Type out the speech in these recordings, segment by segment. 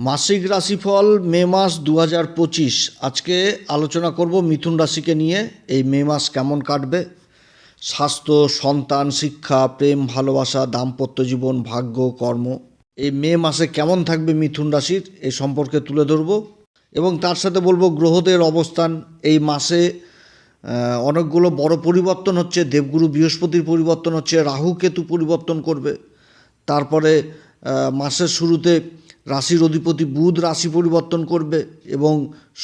মাসিক রাশিফল মে মাস দু হাজার পঁচিশ। আজকে আলোচনা করব মিথুন রাশিকে নিয়ে। এই মে মাস কেমন কাটবে? স্বাস্থ্য, সন্তান, শিক্ষা, প্রেম, ভালোবাসা, দাম্পত্য জীবন, ভাগ্য, কর্ম। এই মে মাসে কেমন থাকবে মিথুন রাশির? এই সম্পর্কে তুলে ধরব। এবং তার সাথে বলব গ্রহদের অবস্থান। এই মাসে অনেকগুলো বড় পরিবর্তন হচ্ছে। দেবগুরু বৃহস্পতির পরিবর্তন হচ্ছে। রাহু কেতু পরিবর্তন করবে। তারপরে মাসের শুরুতে রাশির অধিপতি বুধ রাশি পরিবর্তন করবে এবং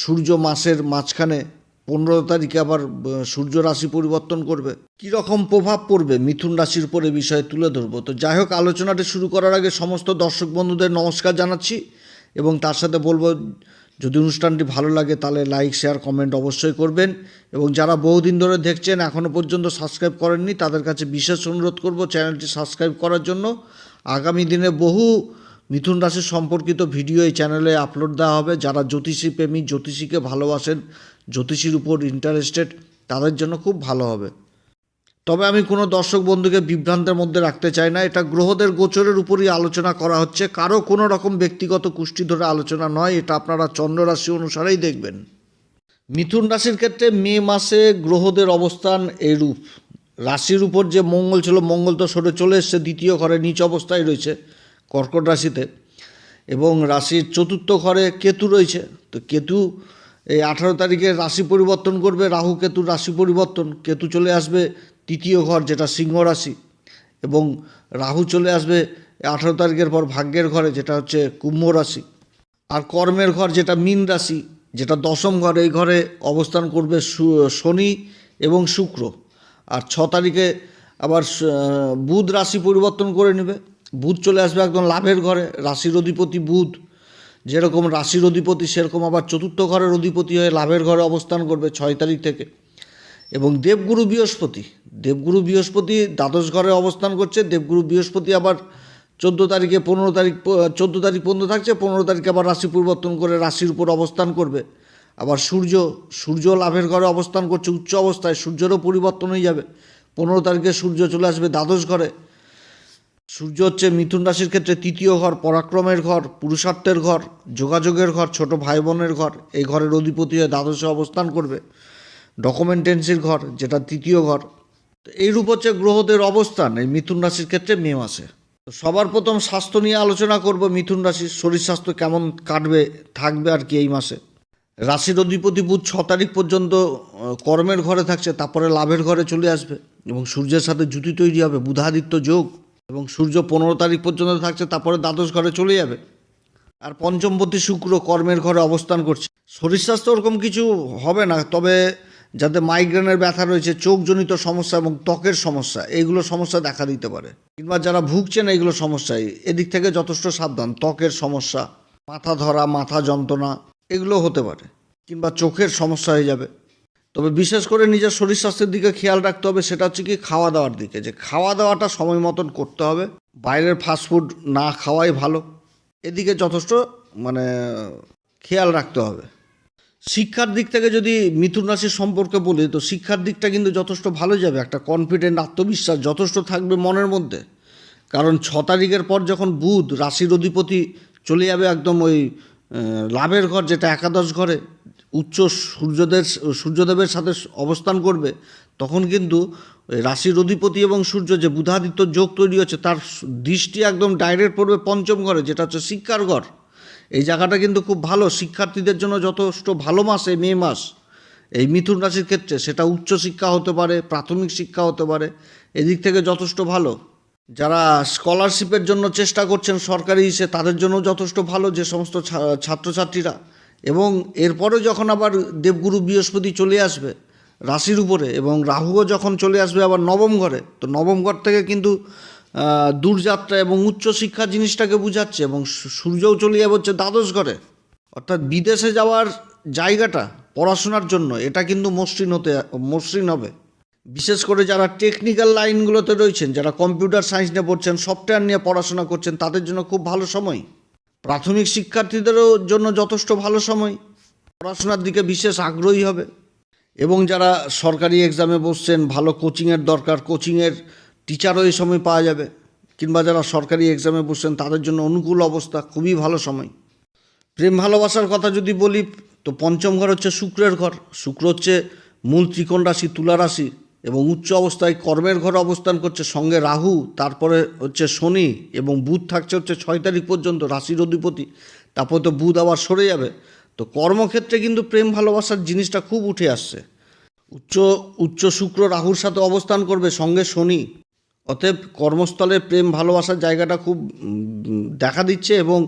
সূর্য মাসের মাঝখানে পনেরো তারিখে আবার সূর্য রাশি পরিবর্তন করবে। কী রকম প্রভাব পড়বে মিথুন রাশির উপরে বিষয়ে তুলে ধরবো। তো যাই হোক, আলোচনাটি শুরু করার আগে সমস্ত দর্শক বন্ধুদের নমস্কার জানাচ্ছি এবং তার সাথে বলব, যদি অনুষ্ঠানটি ভালো লাগে তাহলে লাইক, শেয়ার, কমেন্ট অবশ্যই করবেন এবং যারা বহুদিন ধরে দেখছেন এখনও পর্যন্ত সাবস্ক্রাইব করেননি, তাদের কাছে বিশেষ অনুরোধ করব চ্যানেলটি সাবস্ক্রাইব করার জন্য। আগামী দিনে বহু মিথুন রাশি সম্পর্কিত ভিডিও এই চ্যানেলে আপলোড দেওয়া হবে। যারা জ্যোতিষী প্রেমী, জ্যোতিষীকে ভালোবাসেন, জ্যোতিষীর উপর ইন্টারেস্টেড তাদের জন্য খুব ভালো হবে। তবে আমি কোনো দর্শক বন্ধুকে বিভ্রান্তের মধ্যে রাখতে চাই না। এটা গ্রহদের গোচরের উপরই আলোচনা করা হচ্ছে। কারও কোনো রকম ব্যক্তিগত কুষ্টি ধরে আলোচনা নয়। এটা আপনারা চন্দ্র রাশি অনুসারেই দেখবেন। মিথুন রাশির ক্ষেত্রে মে মাসে গ্রহদের অবস্থান এরূপ। রাশির উপর যে মঙ্গল ছিল, মঙ্গল তো সরে চলে এসছে। দ্বিতীয় ঘরে নিচ অবস্থায় রয়েছে। কর্কট রাশিতে এবং রাশির চতুর্থ ঘরে কেতু রয়েছে। তো কেতু এই আঠারো তারিখে রাশি পরিবর্তন করবে, রাহু কেতুর রাশি পরিবর্তন, কেতু চলে আসবে তৃতীয় ঘর যেটা সিংহ রাশি এবং রাহু চলে আসবে আঠারো তারিখের পর ভাগ্যের ঘরে যেটা হচ্ছে কুম্ভ রাশি। আর কর্মের ঘর যেটা মীন রাশি, যেটা দশম ঘর এই ঘরে অবস্থান করবে শনি এবং শুক্র। আর ছ তারিখে আবার বুধ রাশি পরিবর্তন করে নেবে। বুধ চলে আসবে একদম লাভের ঘরে, রাশির অধিপতি বুধ। যেরকম রাশির অধিপতি, সেরকম আবার চতুর্থ ঘরের অধিপতি হয়ে লাভের ঘরে অবস্থান করবে ছয় তারিখ থেকে। এবং দেবগুরু বৃহস্পতি দেবগুরু বৃহস্পতি দ্বাদশ ঘরে অবস্থান করছে, দেবগুরু বৃহস্পতি আবার চোদ্দ তারিখে পনেরো তারিখ, চোদ্দ তারিখ পর্যন্ত থাকছে, পনেরো তারিখে আবার রাশি পরিবর্তন করে রাশির উপর অবস্থান করবে। আবার সূর্য সূর্য লাভের ঘরে অবস্থান করছে, উচ্চ অবস্থায় সূর্যেরও পরিবর্তন হয়ে যাবে। পনেরো তারিখে সূর্য চলে আসবে দ্বাদশ ঘরে। সূর্য হচ্ছে মিথুন রাশির ক্ষেত্রে তৃতীয় ঘর, পরাক্রমের ঘর, পুরুষার্থের ঘর, যোগাযোগের ঘর, ছোট ভাই বোনের ঘর, এই ঘরের অধিপতি হয়ে দ্বাদশে অবস্থান করবে। ডকুমেন্টেন্সির ঘর, যেটা তৃতীয় ঘর। এইরূপ হচ্ছে গ্রহদের অবস্থান, এই মিথুন রাশির ক্ষেত্রে মে মাসে। তো সবার প্রথম স্বাস্থ্য নিয়ে আলোচনা করব মিথুন রাশির শরীর স্বাস্থ্য কেমন কাটবে, থাকবে আর কি এই মাসে। রাশির অধিপতি বুধ ছ তারিখ পর্যন্ত কর্মের ঘরে থাকছে, তারপরে লাভের ঘরে চলে আসবে এবং সূর্যের সাথে জুতি তৈরি হবে, বুধাদিত্য যোগ। এবং সূর্য পনেরো তারিখ পর্যন্ত থাকছে, তারপরে দ্বাদশ ঘরে চলে যাবে। আর পঞ্চমপতি শুক্র কর্মের ঘরে অবস্থান করছে। শরীর স্বাস্থ্য ওরকম কিছু হবে না, তবে যাতে মাইগ্রেনের ব্যথা রয়েছে, চোখজনিত সমস্যা এবং ত্বকের সমস্যা, এইগুলো সমস্যা দেখা দিতে পারে। কিংবা যারা ভুগছেন এইগুলো সমস্যায় এদিক থেকে যথেষ্ট সাবধান, ত্বকের সমস্যা, মাথা ধরা, মাথা যন্ত্রণা, এগুলো হতে পারে। কিংবা চোখের সমস্যা হয়ে যাবে। তবে বিশেষ করে নিজের শরীর স্বাস্থ্যের দিকে খেয়াল রাখতে হবে, সেটা হচ্ছে কি খাওয়া দাওয়ার দিকে, যে খাওয়া দাওয়াটা সময় মতন করতে হবে। বাইরের ফাস্টফুড না খাওয়াই ভালো। এদিকে যথেষ্ট মানে খেয়াল রাখতে হবে। শিক্ষার দিক থেকে যদি মিথুন রাশির সম্পর্কে বলি, তো শিক্ষার দিকটা কিন্তু যথেষ্ট ভালো যাবে। একটা কনফিডেন্ট আত্মবিশ্বাস যথেষ্ট থাকবে মনের মধ্যে। কারণ ছ তারিখের পর যখন বুধ রাশির অধিপতি চলে যাবে একদম ওই লাভের ঘর, যেটা একাদশ ঘরে উচ্চ সূর্যদের, সূর্যদেবের সাথে অবস্থান করবে, তখন কিন্তু রাশির অধিপতি এবং সূর্য যে বুধাদিত্য যোগ তৈরি হচ্ছে, তার দৃষ্টি একদম ডাইরেক্ট পড়বে পঞ্চম ঘরে, যেটা হচ্ছে শিক্ষার ঘর। এই জায়গাটা কিন্তু খুব ভালো। শিক্ষার্থীদের জন্য যথেষ্ট ভালো মাস এই মে মাস। এই মিথুন রাশির ক্ষেত্রে সেটা উচ্চ শিক্ষা হতে পারে, প্রাথমিক শিক্ষা হতে পারে, এদিক থেকে যথেষ্ট ভালো। যারা স্কলারশিপের জন্য চেষ্টা করছেন সরকারি হিসেবে, তাদের জন্য যথেষ্ট ভালো যে সমস্ত ছাত্রছাত্রীরা। এবং এরপরে যখন আবার দেবগুরু বৃহস্পতি চলে আসবে, রাশির উপরে, এবং রাহুও যখন চলে আসবে আবার নবম ঘরে, তো নবম ঘর থেকে কিন্তু দূরযাত্রা এবং উচ্চশিক্ষা জিনিসটাকে বুঝাচ্ছে এবং সূর্যও চলে যাবে হচ্ছে দ্বাদশ ঘরে। অর্থাৎ বিদেশে যাওয়ার জায়গাটা পড়াশোনার জন্য এটা কিন্তু মসৃণ হতে, মসৃণ হবে। বিশেষ করে যারা টেকনিক্যাল লাইনগুলোতে রয়েছেন, যারা কম্পিউটার সায়েন্স নিয়ে পড়ছেন সফটওয়্যার নিয়ে পড়াশোনা করছেন, তাদের জন্য খুব ভালো সময়। প্রাথমিক শিক্ষার্থীদেরও জন্য যথেষ্ট ভালো সময়। পড়াশোনার দিকে বিশেষ আগ্রহী হবে। এবং যারা সরকারি এক্সামে বসছেন, ভালো কোচিংয়ের দরকার কোচিংয়ের টিচারও এই সময় পাওয়া যাবে। কিংবা যারা সরকারি এক্সামে বসছেন, তাদের জন্য অনুকূল অবস্থা, খুবই ভালো সময়। প্রেম ভালোবাসার কথা যদি বলি, তো পঞ্চম ঘর হচ্ছে শুক্রের ঘর। শুক্র হচ্ছে মূল ত্রিকোণ রাশি, তুলা রাশি। এবং উচ্চ অবস্থায় কর্মের ঘরে অবস্থান করছে সঙ্গে রাহু, তারপরে হচ্ছে শনি এবং বুধ থাকছে হচ্ছে ছয় তারিখ পর্যন্ত, রাশির অধিপতি। তারপর তো বুধ আবার সরে যাবে। তো কর্মক্ষেত্রে কিন্তু প্রেম ভালোবাসার জিনিসটা খুব উঠে আসছে। উচ্চ উচ্চ শুক্র রাহুর সাথে অবস্থান করবে সঙ্গে শনি। অতএব কর্মস্থলে প্রেম ভালোবাসার জায়গাটা খুব দেখা দিচ্ছে এবং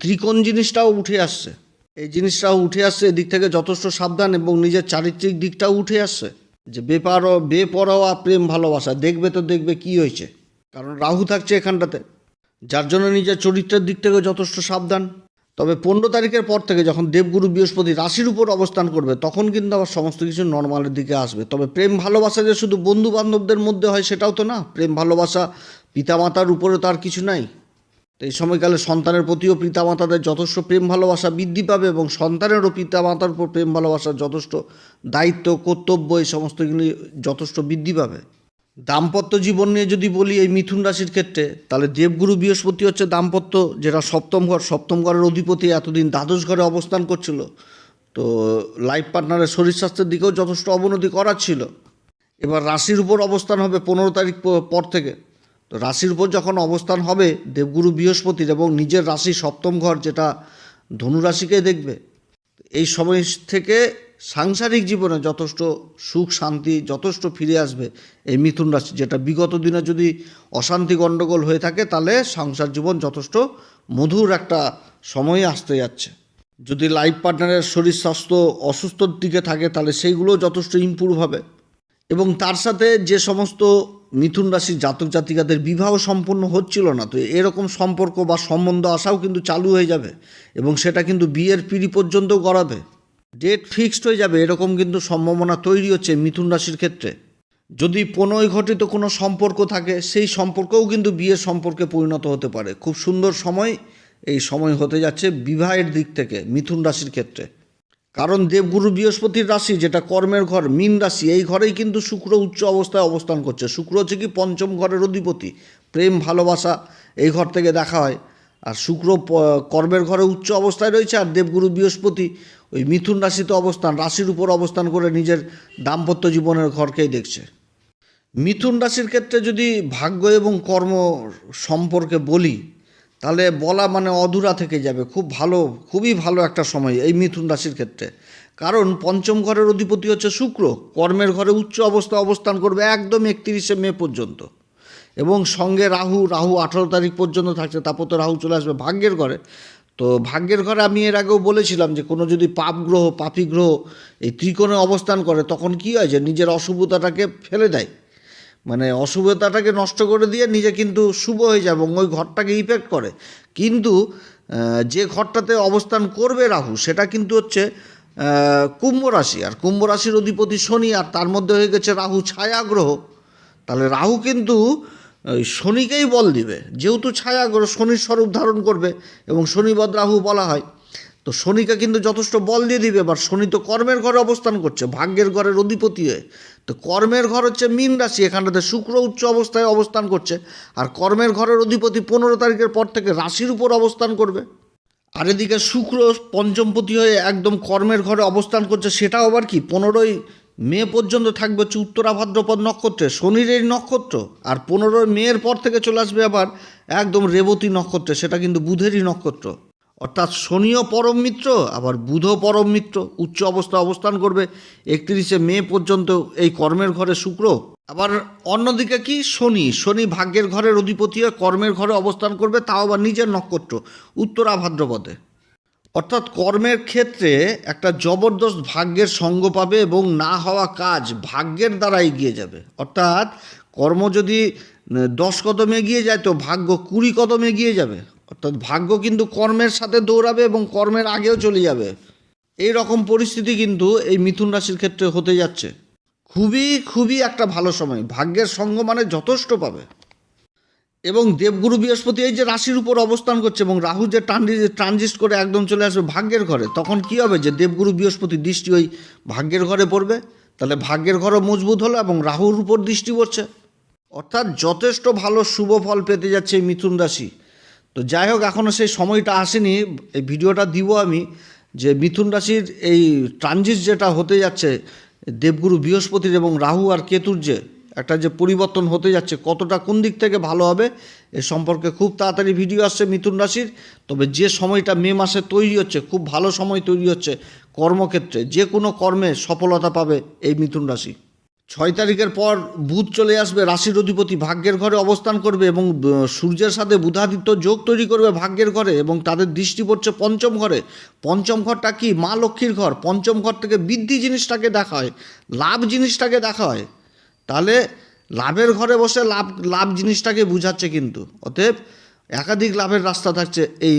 ত্রিকোণ জিনিসটাও উঠে আসছে। এই জিনিসটাও উঠে আসছে, এদিক থেকে যথেষ্ট সাবধান এবং নিজের চারিত্রিক দিকটাও উঠে আসছে। যে বেপার বেপরোয়া প্রেম ভালোবাসা। দেখবে তো দেখবে কি হয়েছে। কারণ রাহু থাকছে এখানটাতে। যার জন্য নিজের চরিত্রের দিক থেকে যথেষ্ট সাবধান। তবে পনেরো তারিখের পর থেকে যখন দেবগুরু বৃহস্পতি রাশির উপর অবস্থান করবে, তখন কিন্তু আবার সমস্ত কিছু নর্মালের দিকে আসবে। তবে প্রেম ভালোবাসা যে শুধু বন্ধু বান্ধবদের মধ্যে হয়, সেটাও তো না। প্রেম ভালোবাসা পিতামাতার উপরে তো আর কিছু নাই। তো এই সময়কালে সন্তানের প্রতিও পিতামাতাদের যথেষ্ট প্রেম ভালোবাসা বৃদ্ধি পাবে এবং সন্তানেরও পিতামাতার উপর প্রেম ভালোবাসার যথেষ্ট দায়িত্ব, কর্তব্য, এই সমস্তগুলি যথেষ্ট বৃদ্ধি পাবে। দাম্পত্য জীবন নিয়ে যদি বলি এই মিথুন রাশির ক্ষেত্রে, তাহলে দেবগুরু বৃহস্পতি হচ্ছে দাম্পত্য, যেটা সপ্তম ঘর, সপ্তম ঘরের অধিপতি এতদিন দ্বাদশ ঘরে অবস্থান করছিল। তো লাইফ পার্টনারের শরীর স্বাস্থ্যের দিকেও যথেষ্ট অবনতি করার ছিল। এবার রাশির উপর অবস্থান হবে পনেরো তারিখ পর থেকে। রাশির উপর যখন অবস্থান হবে, দেবগুরু বৃহস্পতির এবং নিজের রাশি সপ্তম ঘর যেটা ধনু রাশিকে দেখবে, এই সময় থেকে সাংসারিক জীবনে যথেষ্ট সুখ, শান্তি, যথেষ্ট ফিরে আসবে এই মিথুন রাশি, যেটা বিগত দিনে যদি অশান্তি গণ্ডগোল হয়ে থাকে, তাহলে সংসার জীবন যথেষ্ট মধুর একটা সময় আসতে যাচ্ছে। যদি লাইফ পার্টনারের শরীর স্বাস্থ্য অসুস্থর দিকে থাকে, তাহলে সেইগুলো যথেষ্ট ইম্প্রুভ হবে। এবং তার সাথে যে সমস্ত মিথুন রাশির জাতক জাতিকাদের বিবাহ সম্পন্ন হচ্ছিল না, তো এরকম সম্পর্ক বা সম্বন্ধ আসাও কিন্তু চালু হয়ে যাবে এবং সেটা কিন্তু বিয়ের পিড়ি পর্যন্ত গড়াবে। ডেট ফিক্সড হয়ে যাবে, এরকম কিন্তু সম্ভাবনা তৈরি হচ্ছে মিথুন রাশির ক্ষেত্রে। যদি পনয় ঘটিত কোনো সম্পর্ক থাকে, সেই সম্পর্কও কিন্তু বিয়ের সম্পর্কে পরিণত হতে পারে। খুব সুন্দর সময়, এই সময় হতে যাচ্ছে বিবাহের দিক থেকে মিথুন রাশির ক্ষেত্রে। কারণ দেবগুরু বৃহস্পতির রাশি, যেটা কর্মের ঘর, মীন রাশি, এই ঘরেই কিন্তু শুক্র উচ্চ অবস্থায় অবস্থান করছে। শুক্র হচ্ছে কি পঞ্চম ঘরের অধিপতি, প্রেম, ভালোবাসা, এই ঘর থেকে দেখা হয়। আর শুক্র কর্মের ঘরে উচ্চ অবস্থায় রয়েছে, আর দেবগুরু বৃহস্পতি ওই মিথুন রাশিতে অবস্থান, রাশির উপর অবস্থান করে নিজের দাম্পত্য জীবনের ঘরকেই দেখছে। মিথুন রাশির ক্ষেত্রে যদি ভাগ্য এবং কর্ম সম্পর্কে বলি তাহলে বলা মানে অধুরা থেকে যাবে। খুব ভালো, খুবই ভালো একটা সময় এই মিথুন রাশির ক্ষেত্রে। কারণ পঞ্চম ঘরের অধিপতি হচ্ছে শুক্র। কর্মের ঘরে উচ্চ অবস্থা অবস্থান করবে একদম একত্রিশে মে পর্যন্ত। এবং সঙ্গে রাহু রাহু আঠারো তারিখ পর্যন্ত থাকছে, তারপর তো রাহু চলে আসবে ভাগ্যের ঘরে। তো ভাগ্যের ঘরে আমি এর আগেও বলেছিলাম যে, কোনো যদি পাপ গ্রহ, পাপী গ্রহ এই ত্রিকোণে অবস্থান করে, তখন কী হয় যে, নিজের অশুভতাটাকে ফেলে দেয়। মানে অশুভতাটাকে নষ্ট করে দিয়ে নিজে কিন্তু শুভ হয়ে যাবে এবং ওই ঘরটাকে ইফেক্ট করে। কিন্তু যে ঘরটাতে অবস্থান করবে রাহু, সেটা কিন্তু হচ্ছে কুম্ভ রাশি। আর কুম্ভ রাশির অধিপতি শনি, আর তার মধ্যে হয়ে গেছে রাহু ছায়া গ্রহ তাহলে রাহু কিন্তু, ওই শনিকেই বল দিবে। যেহেতু ছায়া গ্রহ শনির স্বরূপ ধারণ করবে এবং শনিবদ রাহু বলা হয়। তো শনিকে কিন্তু যথেষ্ট বল দিয়ে দিবে, এবার শনি তো কর্মের ঘরে অবস্থান করছে, ভাগ্যের ঘরের অধিপতি হয়ে। তো কর্মের ঘর হচ্ছে মীন রাশি এখানটাতে শুক্র উচ্চ অবস্থায় অবস্থান করছে, আর কর্মের ঘরের অধিপতি পনেরো তারিখের পর থেকে রাশির উপর অবস্থান করবে। আর এদিকে শুক্র পঞ্চমপতি হয়ে একদম কর্মের ঘরে অবস্থান করছে, সেটাও আবার কি? পনেরোই মে পর্যন্ত থাকবে হচ্ছে উত্তরা ভাদ্রপদ নক্ষত্রে, শনির এই নক্ষত্র, আর পনেরোই মেয়ের পর থেকে চলে আসবে আবার একদম রেবতী নক্ষত্রে, সেটা কিন্তু বুধেরই নক্ষত্র। অর্থাৎ শনিও পরম মিত্র, আবার বুধও পরম মিত্র, উচ্চ অবস্থা অবস্থান করবে একত্রিশে মে পর্যন্ত এই কর্মের ঘরে শুক্র। আবার অন্যদিকে কি? শনি শনি ভাগ্যের ঘরের অধিপতি হয়ে কর্মের ঘরে অবস্থান করবে, তাও আবার নিজের নক্ষত্র, উত্তরা ভাদ্রপদে। অর্থাৎ কর্মের ক্ষেত্রে একটা জবরদস্ত ভাগ্যের সঙ্গ পাবে এবং না হওয়া কাজ ভাগ্যের দ্বারা এগিয়ে যাবে। অর্থাৎ কর্ম যদি দশ কদম এগিয়ে যায়, তো ভাগ্য কুড়ি কদম এগিয়ে যাবে। অর্থাৎ ভাগ্য কিন্তু কর্মের সাথে দৌড়াবে এবং কর্মের আগেও চলে যাবে। এই রকম পরিস্থিতি কিন্তু এই মিথুন রাশির ক্ষেত্রে হতে যাচ্ছে। খুবই খুবই একটা ভালো সময়। ভাগ্যের সঙ্গ মানে যথেষ্ট পাবে। এবং দেবগুরু বৃহস্পতি এই যে রাশির উপর অবস্থান করছে এবং রাহু যে ট্রানজিস্ট করে একদম চলে আসবে ভাগ্যের ঘরে, তখন কি হবে যে দেবগুরু বৃহস্পতি দৃষ্টি ওই ভাগ্যের ঘরে পড়বে। তাহলে ভাগ্যের ঘরও মজবুত হলো এবং রাহুর উপর দৃষ্টি পড়ছে। অর্থাৎ যথেষ্ট ভালো শুভ ফল পেতে যাচ্ছে এই মিথুন রাশি। তো যাই হোক এখনও সেই সময়টা আসেনি। এই ভিডিওটা দিব আমি যে মিথুন রাশির এই ট্রানজিট যেটা হতে যাচ্ছে, দেবগুরু বৃহস্পতির এবং রাহু আর কেতুর যে একটা যে পরিবর্তন হতে যাচ্ছে, কতটা কোন দিক থেকে ভালো হবে এ সম্পর্কে খুব তাড়াতাড়ি ভিডিও আসছে মিথুন রাশির। তবে যে সময়টা মে মাসে তৈরি হচ্ছে, খুব ভালো সময় তৈরি হচ্ছে কর্মক্ষেত্রে, যে কোনো কর্মে সফলতা পাবে এই মিথুন রাশি। ছয় তারিখের পর বুধ চলে আসবে, রাশির অধিপতি ভাগ্যের ঘরে অবস্থান করবে এবং সূর্যের সাথে বুধাদিত্য যোগ তৈরি করবে ভাগ্যের ঘরে এবং তাদের দৃষ্টি পড়ছে পঞ্চম ঘরে। পঞ্চম ঘরটা কি? মা লক্ষ্মীর ঘর। পঞ্চম ঘর থেকে বৃদ্ধি জিনিসটাকে দেখা হয়, লাভ জিনিসটাকে দেখা হয়। তাহলে লাভের ঘরে বসে লাভ লাভ জিনিসটাকে বুঝাচ্ছে কিন্তু। অতএব একাধিক লাভের রাস্তা থাকছে এই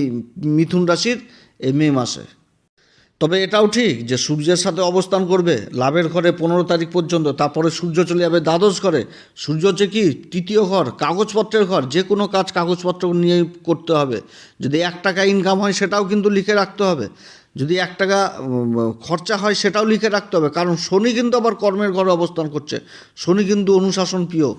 মিথুন রাশির এই মে মাসে। তবে এটাও ঠিক যে সূর্যের সাথে অবস্থান করবে, লাভের ঘরে পনেরো তারিখ পর্যন্ত, তারপরে সূর্য চলে যাবে দ্বাদশ ঘরে। সূর্য হচ্ছে কি? তৃতীয় ঘর, কাগজপত্রের ঘর, যে কোনো কাজ কাগজপত্র নিয়ে করতে হবে। যদি এক টাকা ইনকাম হয় সেটাও কিন্তু লিখে রাখতে হবে। যদি এক টাকা খরচা হয় সেটাও লিখে রাখতে হবে। কারণ শনি কিন্তু আবার কর্মের ঘরে অবস্থান করছে। শনি কিন্তু অনুশাসন প্রিয়।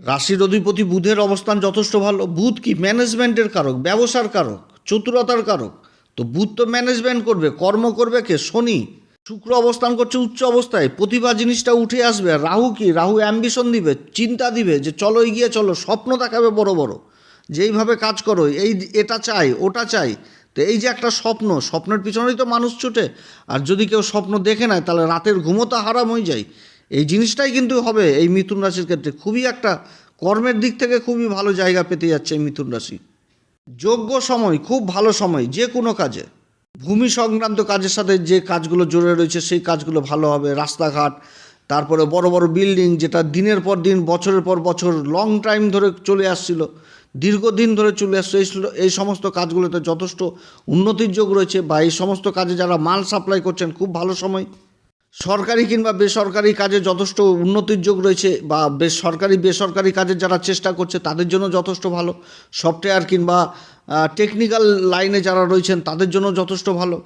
রাশির অধিপতি বুধের অবস্থান যথেষ্ট ভালো। বুধ কি? ম্যানেজমেন্টের কারক, ব্যবসার কারক, চতুরতার কারক। তো বুধ তো ম্যানেজমেন্ট করবে, কর্ম করবে কে? শনি। শুক্র অবস্থান করছে উচ্চ অবস্থায়। প্রতিভা জিনিসটা উঠে আসবে। রাহু কি? রাহু অ্যাম্বিশন দিবে, চিন্তা দিবে যে চলো এগিয়ে চলো, স্বপ্ন দেখাবে বড় বড়। যেইভাবে কাজ করো, এই এটা চাই, ওটা চাই। তো এই যে একটা স্বপ্ন, স্বপ্নের পিছনেই তো মানুষ ছুটে। আর যদি কেউ স্বপ্ন দেখে নেয়, তাহলে রাতের ঘুমো তো হারাম হয়ে যায়। এই জিনিসটাই কিন্তু হবে এই মিথুন রাশির ক্ষেত্রে। খুবই একটা কর্মের দিক থেকে খুবই ভালো জায়গা পেতে যাচ্ছে এই মিথুন রাশি। যোগ্য সময়, খুব ভালো সময়, যে কোনো কাজে। ভূমি সংক্রান্ত কাজের সাথে যে কাজগুলো জড়ে রয়েছে, সেই কাজগুলো ভালো হবে, রাস্তাঘাট, তারপরে বড় বড় বিল্ডিং যেটা দিনের পর দিন, বছরের পর বছর লং টাইম ধরে চলে আসছিল, দীর্ঘদিন ধরে চলে আসছে, এই সমস্ত কাজগুলোতে যথেষ্ট উন্নতির যোগ রয়েছে বা এই সমস্ত কাজে যারা মাল সাপ্লাই করছেন, খুব ভালো সময়। সরকারি কিংবা বেসরকারি কাজে যথেষ্ট উন্নতির যোগ রয়েছে বা বেসরকারি বেসরকারি কাজের যারা চেষ্টা করছে তাদের জন্য যথেষ্ট ভালো। সফটওয়্যার কিংবা টেকনিক্যাল লাইনে যারা রয়েছেন তাদের জন্য যথেষ্ট ভালো।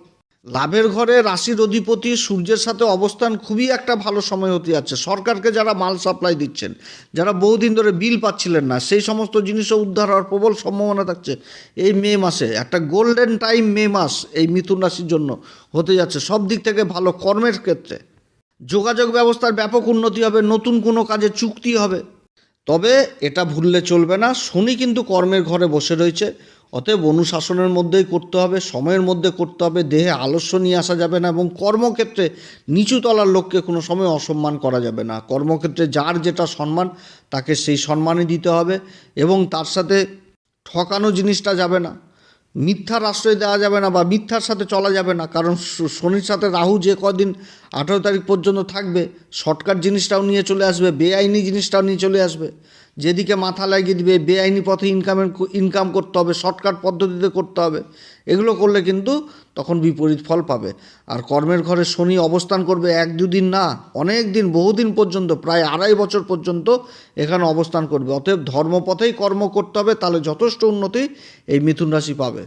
লাভের ঘরে রাশির অধিপতি সূর্যের সাথে অবস্থান খুবই একটা ভালো সময় হতে যাচ্ছে। সরকারকে যারা মাল সাপ্লাই দিচ্ছেন, যারা বহুদিন ধরে বিল পাচ্ছিলেন না, সেই সমস্ত জিনিসও উদ্ধার হওয়ার প্রবল সম্ভাবনা থাকছে এই মে মাসে। একটা গোল্ডেন টাইম মে মাস এই মিথুন রাশির জন্য হতে যাচ্ছে সব দিক থেকে ভালো কর্মের ক্ষেত্রে। যোগাযোগ ব্যবস্থার ব্যাপক উন্নতি হবে, নতুন কোনো কাজে চুক্তি হবে। তবে এটা ভুললে চলবে না। শনি কিন্তু কর্মের ঘরে বসে রয়েছে। অতএব অনুশাসনের মধ্যেই করতে হবে, সময়ের মধ্যে করতে হবে, দেহে আলস্য নিয়ে আসা যাবে না এবং কর্মক্ষেত্রে নিচু তলার লোককে কোনো সময় অসম্মান করা যাবে না। কর্মক্ষেত্রে যার যেটা সম্মান, তাকে সেই সম্মানই দিতে হবে এবং তার সাথে ঠকানো জিনিসটা যাবে না। মিথ্যার আশ্রয় দেওয়া যাবে না বা মিথ্যার সাথে চলা যাবে না। কারণ শনির সাথে রাহু যে কদিন আঠেরো তারিখ পর্যন্ত থাকবে, শর্টকাট জিনিসটাও নিয়ে চলে আসবে, বেআইনি জিনিসটাও নিয়ে চলে আসবে। যেদিকে মাথা লাগিয়ে দিবে, বেআইনি পথে ইনকামের ইনকাম করতে হবে শর্টকাট পদ্ধতিতে করতে হবে, এগুলো করলে কিন্তু তখন বিপরীত ফল পাবে। আর কর্মের ঘরে শনি অবস্থান করবে এক দুদিন না, অনেক দিন, বহুদিন পর্যন্ত, প্রায় আড়াই বছর পর্যন্ত এখানে অবস্থান করবে। অতএব ধর্মপথেই কর্ম করতে হবে, তাহলে যথেষ্ট উন্নতি এই মিথুন রাশি পাবে।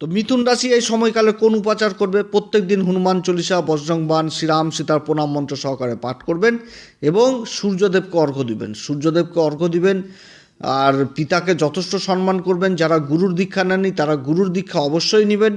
তো মিথুন রাশি এই সময়কালে কোন উপাচার করবে? প্রত্যেক দিন হনুমান চল্লিশা বজ্রংবান শ্রীরাম সীতার প্রণাম মন্ত্র সহকারে পাঠ করবেন এবং সূর্যদেবকে অর্ঘ্য দিবেন। সূর্যদেবকে অর্ঘ্য দিবেন আর পিতাকে যথেষ্ট সম্মান করবেন। যারা গুরুর দীক্ষা নেননি, তারা গুরুর দীক্ষা অবশ্যই নেবেন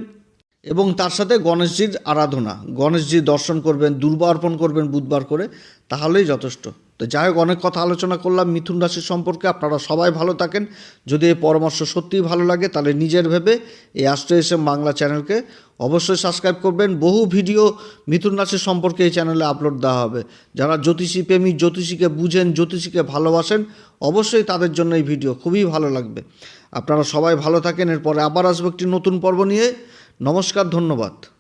এবং তার সাথে গণেশজির আরাধনা। গণেশজির দর্শন করবেন, দুর্বা অর্পণ করবেন বুধবার করে, তাহলেই যথেষ্ট। তো যাই হোক, অনেক কথা আলোচনা করলাম। মিথুন রাশির সম্পর্কে আপনারা সবাই ভালো থাকেন। যদি এই পরামর্শ সত্যিই ভালো লাগে, তাহলে নিজের ভেবে এই আস্ট্রো এস এম বাংলা চ্যানেলকে অবশ্যই সাবস্ক্রাইব করবেন। বহু ভিডিও মিথুন রাশির সম্পর্কে এই চ্যানেলে আপলোড দেওয়া হবে। যারা জ্যোতিষী প্রেমী, জ্যোতিষীকে বুঝেন, জ্যোতিষীকে ভালোবাসেন, অবশ্যই তাদের জন্য এই ভিডিও খুবই ভালো লাগবে। আপনারা সবাই ভালো থাকেন। এরপরে আবার আসব একটি নতুন পর্ব নিয়ে। নমস্কার, ধন্যবাদ।